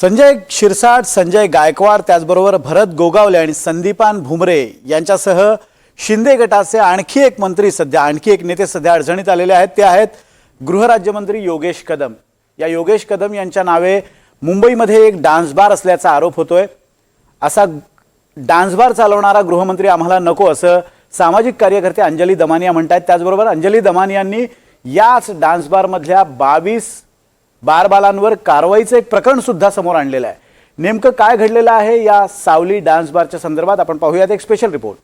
संजय शिरसाट संजय गायकवाड त्याचबरोबर भरत गोगावले आणि संदीपान भुमरे यांच्यासह शिंदे गटाचे आणखी एक मंत्री सध्या आणखी एक नेते सध्या अडचणीत आलेले आहेत. ते आहेत गृहराज्यमंत्री योगेश कदम. या योगेश कदम यांच्या नावे मुंबईमध्ये एक डान्स बार असल्याचा आरोप होतोय. असा डान्स बार चालवणारा गृहमंत्री आम्हाला नको असं सामाजिक कार्यकर्ते अंजली दमानिया म्हणतात त्याचबरोबर अंजली दमानियांनी याच डान्स बारमधल्या बावीस बारबालांवर कारवाईचं एक प्रकरण सुद्धा समोर आणलेलं आहे. नेमकं काय घडलेलं आहे या सावली डान्स बारच्या संदर्भात आपण पाहूयात एक स्पेशल रिपोर्ट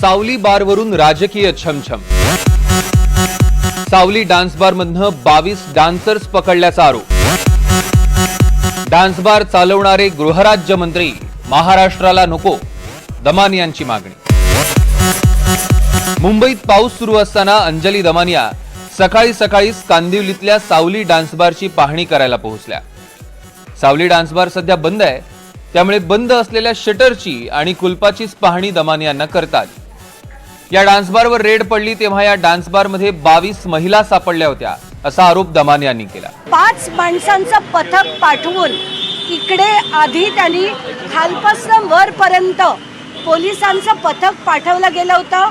सावली बारवरून राजकीय छमछम. सावली डान्स बार मधनं बावीस डान्सर्स पकडल्याचा आरोप. डान्स बार चालवणारे गृहराज्य मंत्री महाराष्ट्राला नको दमानियांची यांची मागणी. मुंबईत पाऊस सुरू असताना अंजली दमानिया सकाळी सकाळीच कांदिवलीतल्या सावली डान्स बारची पाहणी करायला पोहोचल्या. सावली डान्स बार सध्या बंद आहे त्यामुळे बंद असलेल्या शटरची आणि कुलपाचीच पाहणी दमानियांना करतात. या डान्स बारवर रेड पडली तेव्हा या डान्स बारमध्ये बावीस महिला सापडल्या होत्या. असा आरोप दमानियांनी केला. पाच माणसांचं पथक पाठवून इकडे आधी त्यांनी खालपासून वरपर्यंत पोलिसांचं पथक पाठवलं गेलं होतं.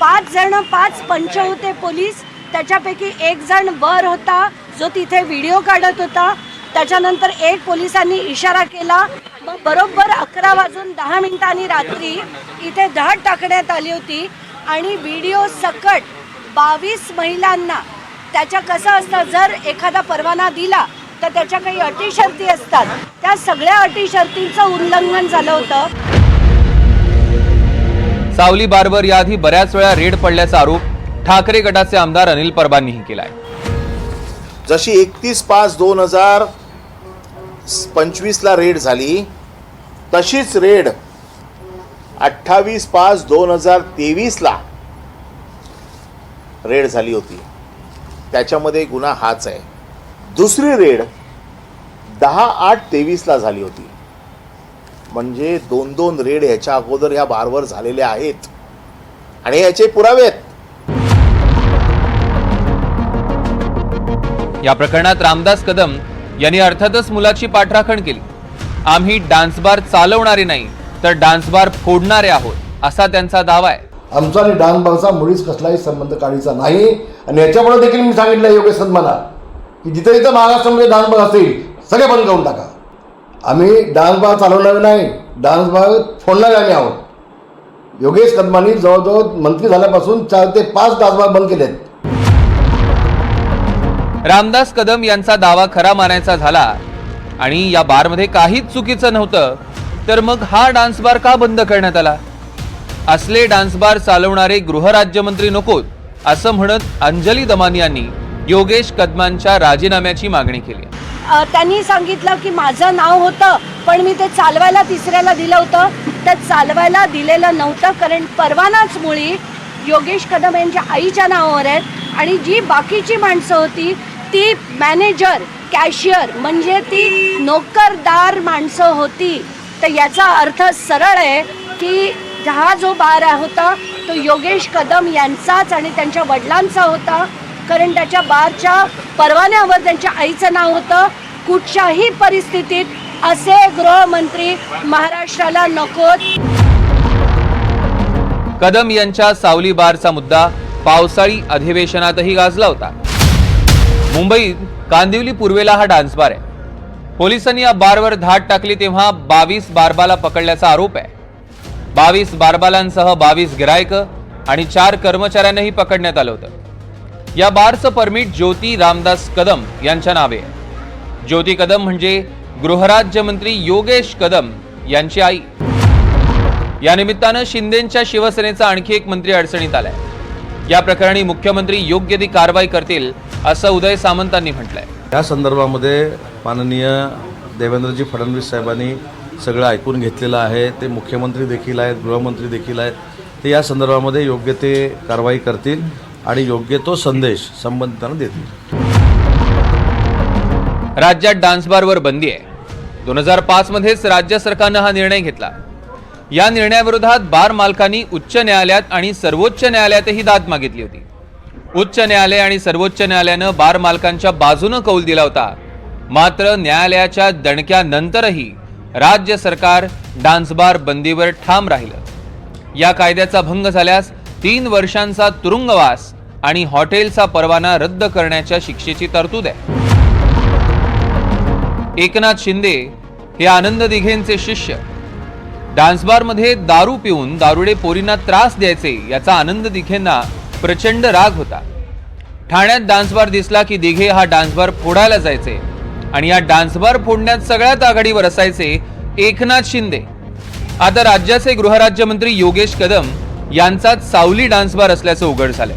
पाच जण पाच पंच होते पोलीस. त्याच्यापैकी एक जण वर होता जो तिथे व्हिडिओ काढत होता. त्याच्यानंतर एक पोलिसांनी इशारा केला. मग बरोबर अकरा वाजून दहा मिनिटांनी रात्री इथे धाड टाकण्यात आली होती आणि व्हिडिओ सकट बावीस महिलांना त्याच्या कसं असतं जर एखादा परवाना दिला तर त्याच्या काही अटी शर्ती असतात. त्या सगळ्या अटी शर्तींचं उल्लंघन झालं होतं. सावली बारवर याआधी बऱ्याच वेळा रेड पडल्याचा आरोप ठाकरे गटाचे आमदार अनिल परबांनीही केलाय. जशी एकतीस पाच दोन हजार पंचवीसला रेड झाली तशीच रेड अठ्ठावीस पाच दोन हजार तेवीसला रेड झाली होती. त्याच्यामध्ये गुन्हा हाच आहे. दुसरी रेड दहा आठ तेवीसला झाली होती. म्हणजे दोन दोन रेड ह्याच्या अगोदर ह्या बारवर झालेल्या आहेत. आणि याचे पुरावे आहेत. या प्रकरणात रामदास कदम यांनी अर्थातच मुलाची पाठराखण केली. आम्ही डान्स बार चालवणारे नाही तर डान्स बार फोडणारे आहोत असा त्यांचा दावा आहे. आमचा आणि डान्स मुळीच कसलाही संबंध काढीचा नाही. आणि याच्यामुळे देखील मी सांगितलं योगेश सन्माना की जिथं जिथं महाराष्ट्रामध्ये डान्स असेल असतील सगळे बंद करून टाका. आम्ही डान्स बार नाही डान्स बार फोडणारे आम्ही आहोत. योगेश कदमांनी जवळजवळ मंत्री झाल्यापासून चार ते पाच डान्सबाग बंद केलेत. रामदास कदम यांचा दावा खरा मानायचा झाला आणि या बारमध्ये काहीच चुकीचं नव्हतं तर मग हा डान्स बार का बंद करण्यात आला? असले डान्सबार चालवणारे गृहराज्यमंत्री नकोत असं म्हणत अंजली दमानी यांनी योगेश कदमांच्या राजीनाम्याची मागणी केली. त्यांनी सांगितलं की माझं नाव होतं पण मी ते चालवायला तिसऱ्याला दिलं होतं. तर चालवायला दिलेलं नव्हतं कारण परवानाच मुळी योगेश कदम यांच्या आईच्या नावावर आहेत आणि जी बाकीची माणसं होती ती मॅनेजर कॅशियर म्हणजे ती नोकरदार माणसं होती. तर याचा अर्थ सरळ आहे की हा जो बार होता तो योगेश कदम यांचाच आणि त्यांच्या वडिलांचा होता. कारण त्याच्या बारच्या परवान्यावर त्यांच्या आईचं नाव होतं. कुठच्याही परिस्थितीत असे गृहमंत्री महाराष्ट्राला नकोत. कदम यांच्या सावली बारचा मुद्दा पावसाळी अधिवेशनातही गाजला होता. मुंबईत कांदिवली पूर्वेला हा डान्स बार आहे. पोलिसांनी या बारवर धाड टाकली तेव्हा बावीस बारबाला पकडल्याचा आरोप आहे. बावीस बारबालांसह बावीस गिरायक आणि चार कर्मचाऱ्यांनाही पकडण्यात आलं होतं. या बारचं परमिट ज्योती रामदास कदम यांच्या नावे आहे. ज्योती कदम म्हणजे गृहराज्यमंत्री योगेश कदम यांची आई. या निमित्तानं शिंदेच्या शिवसेनेचा आणखी एक मंत्री अडचणीत आलाय. या प्रकरणी मुख्यमंत्री योग्य ती कारवाई करतील असं उदय सामंतांनी म्हटलंय. या संदर्भामध्ये माननीय देवेंद्रजी फडणवीस साहेबांनी सगळं ऐकून घेतलेलं आहे. ते मुख्यमंत्री देखील आहेत गृहमंत्री देखील आहेत. ते या संदर्भामध्ये योग्य ते कारवाई करतील आणि योग्य तो संदेश संबंधितांना देतील. राज्यात डान्स बारवर बंदी आहे. दोन हजार पाचमध्येच राज्य सरकारनं हा निर्णय घेतला. या निर्णयाविरोधात बार मालकांनी उच्च न्यायालयात आणि सर्वोच्च न्यायालयातही दाद मागितली होती. उच्च न्यायालय आणि सर्वोच्च न्यायालयानं बार मालकांच्या बाजूनं कौल दिला होता. मात्र न्यायालयाच्या दणक्यानंतरही राज्य सरकार डान्स बार बंदीवर ठाम राहिलं. या कायद्याचा भंग झाल्यास तीन वर्षांचा तुरुंगवास आणि हॉटेलचा परवाना रद्द करण्याच्या शिक्षेची तरतूद आहे. एकनाथ शिंदे हे आनंद दिघेंचे शिष्य. डान्सबारमध्ये दारू पिऊन दारुडे पोरींना त्रास द्यायचे याचा आनंद दिघेंना प्रचंड राग होता. ठाण्यात डान्सबार दिसला की दिघे हा डान्सबार फोडायला जायचे. आणि या डान्सबार फोडण्यात सगळ्यात आघाडीवर असायचे एकनाथ शिंदे. आता राज्याचे गृहराज्यमंत्री योगेश कदम यांचाच सावली डान्सबार असल्याचं उघड झालंय.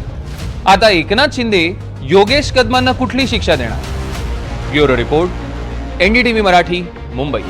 आता एकनाथ शिंदे योगेश कदमांना कुठली शिक्षा देणार? Bureau report NDTV Marathi Mumbai.